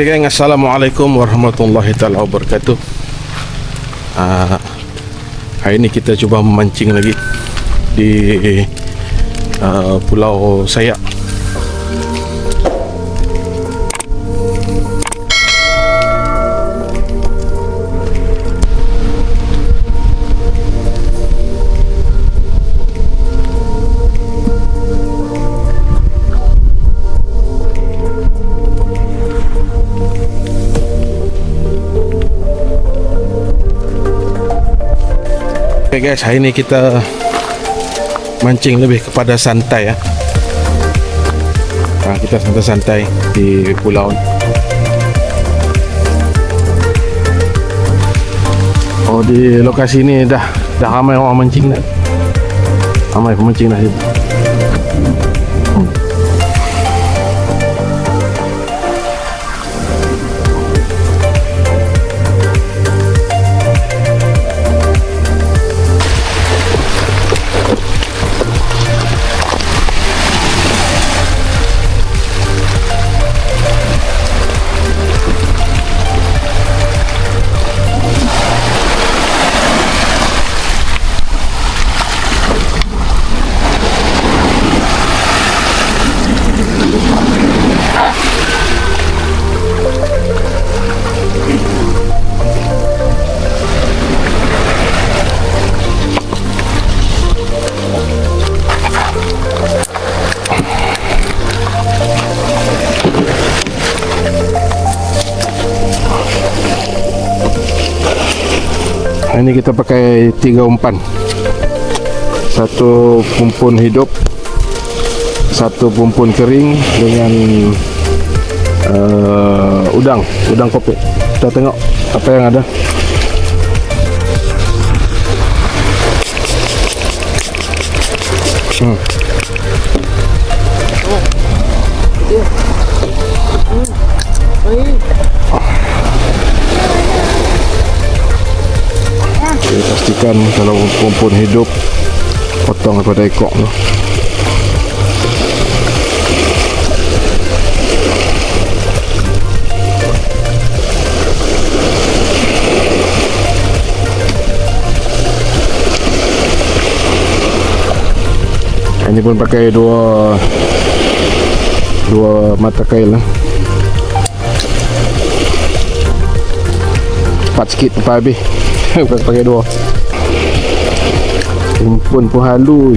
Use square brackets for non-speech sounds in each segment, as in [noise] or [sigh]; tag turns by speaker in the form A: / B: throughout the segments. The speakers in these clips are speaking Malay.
A: Okay geng, Assalamualaikum warahmatullahi taala wabarakatuh. Uh, hari ini kita cuba memancing lagi di uh, Pulau Sayak. Guys, hari ini kita mancing lebih kepada santai ya. Ha, kita santai-santai di pulau. Oh di lokasi ni dah dah ramai orang mancing dah. Ramai pemancing dah. Hari ni kita pakai tiga umpan. Satu pumpun hidup Satu pumpun kering Dengan uh, Udang Udang kopi. Kita tengok Apa yang ada. Hmm. Pastikan kalau pumpun hidup potong daripada ekor tu. Ini pun pakai dua dua mata kail lah. Empat sikit empat habis. [laughs] Pakai dua Himpun pun halu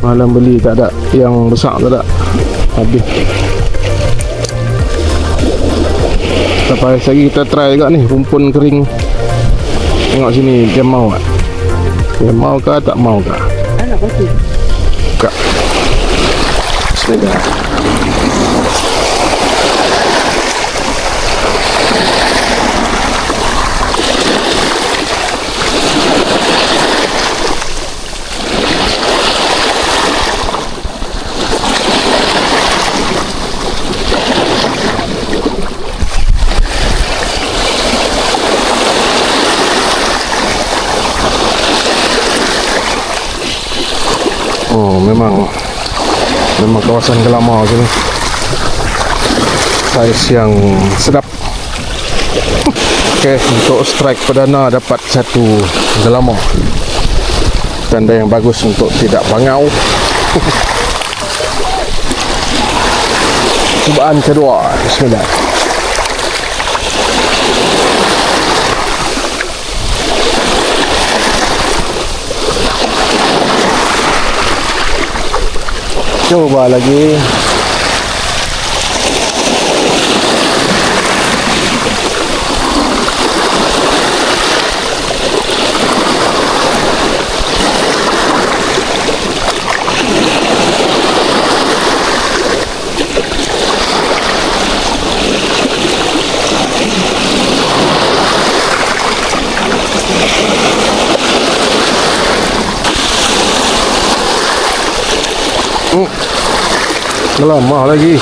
A: Malam beli tak ada. Yang besar tak ada. Habis. Sampai lagi kita try juga ni. Rumpun kering. Tengok sini Dia mau tak? Dia mau ke tak mau ke?
B: Anak kopi.
A: Buka Bismillah Oh memang Memang kawasan Gelama sini Saiz yang sedap. [laughs] Okay untuk strike perdana dapat satu Gelama Tanda yang bagus untuk tidak bangau. [laughs] Cubaan kedua Bismillah Coba lagi Lama lagi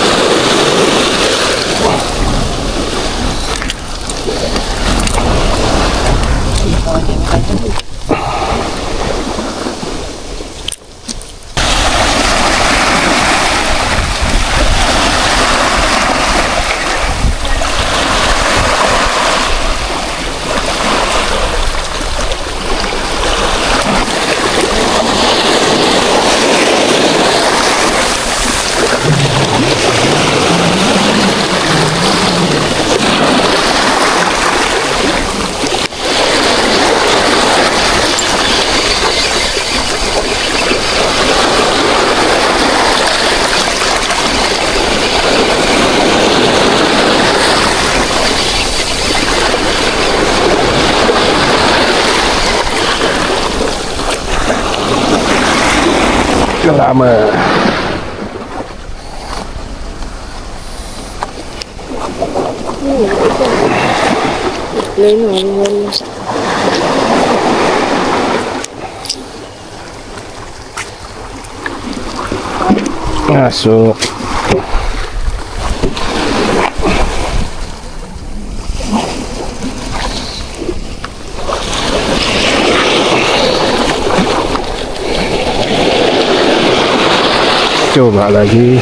A: Làm à.
B: Lấy nồi lên.
A: Ah, so. 就买了一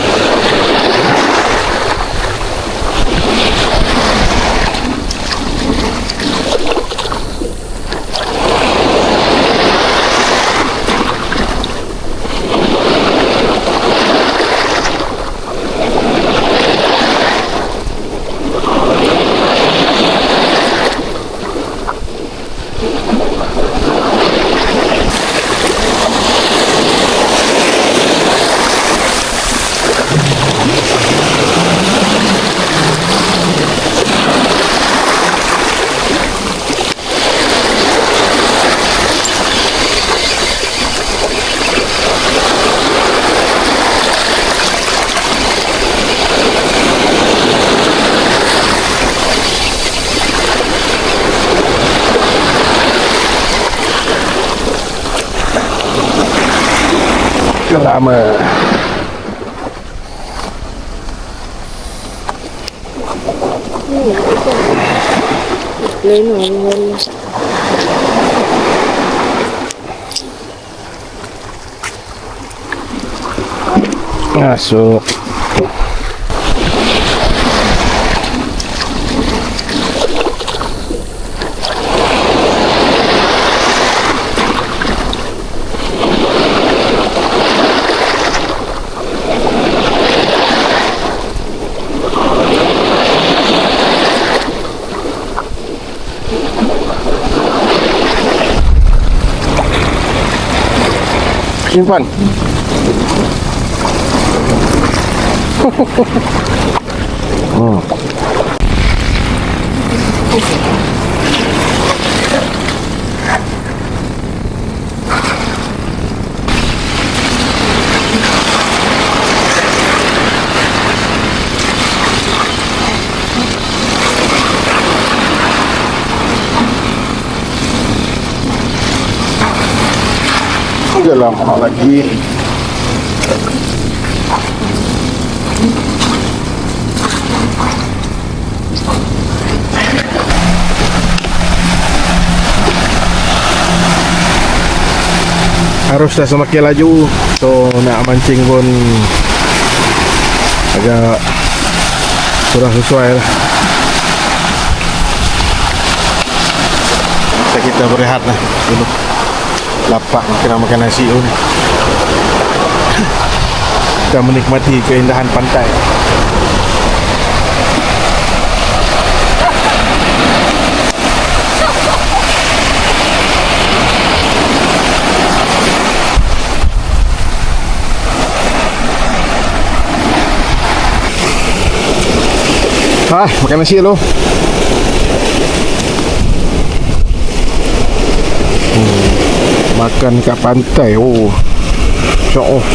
A: lagi lama
B: Lấy กิน
A: ก่อนอืม lagi. Harus dah semakin laju so nak mancing pun agak kurang sesuai lah. Kita berehat lah dulu lapar kena makan nasi pun kita menikmati keindahan pantai Ah, makan nasi dulu. Hmm, makan kat pantai. Oh. Syok oh. [laughs]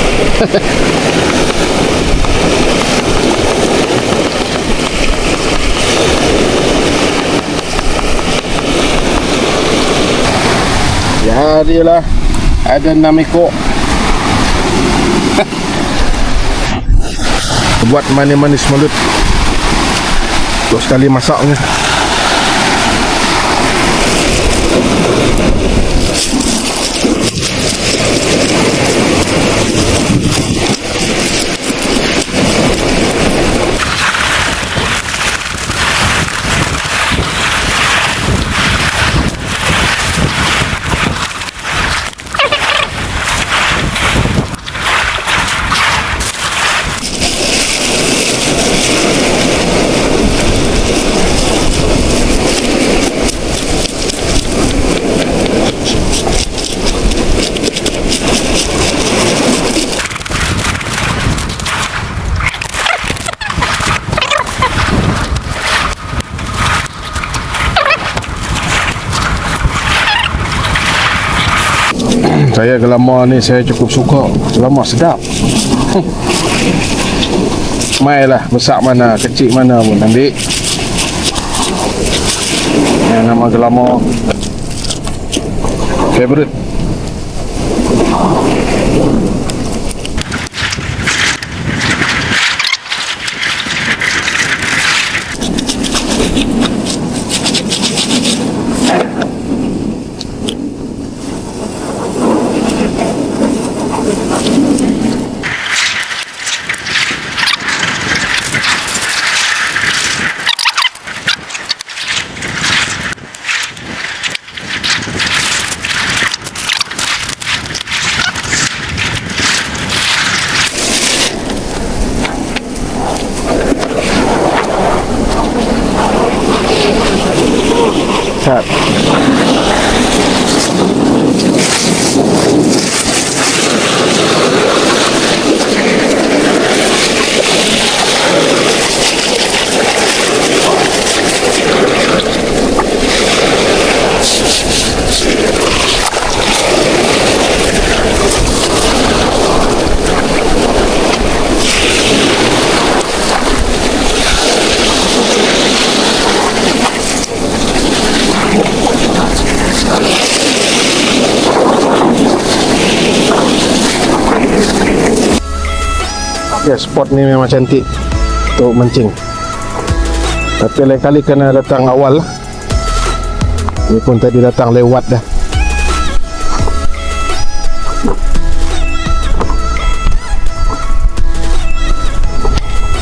A: Jadilah ada enam ekor. [laughs] Buat manis-manis mulut. Untuk sekali masaknya Saya gelama ni saya cukup suka. Gelama sedap. Hmm. Mailah besar mana, kecil mana pun ambil. Yang nama gelama favorite. Ya, spot ni memang cantik untuk mancing. Tapi lain kali kena datang awal lah. Ni pun tadi datang lewat dah.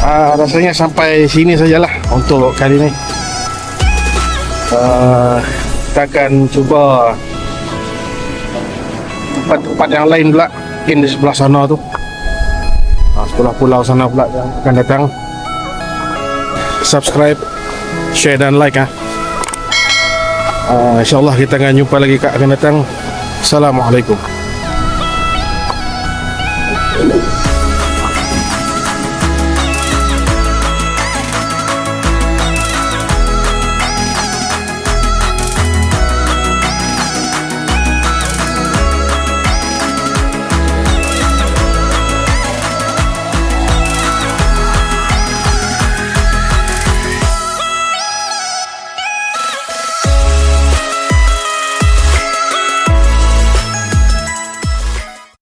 A: Ah, rasanya sampai sini sajalah untuk kali ni. Ah, kita akan cuba tempat-tempat yang lain pula. Mungkin di sebelah sana tu. Ah, sebelah pulau sana pula yang akan datang. Subscribe, share dan like ah. Ah, InsyaAllah kita akan jumpa lagi kat akan datang. Assalamualaikum.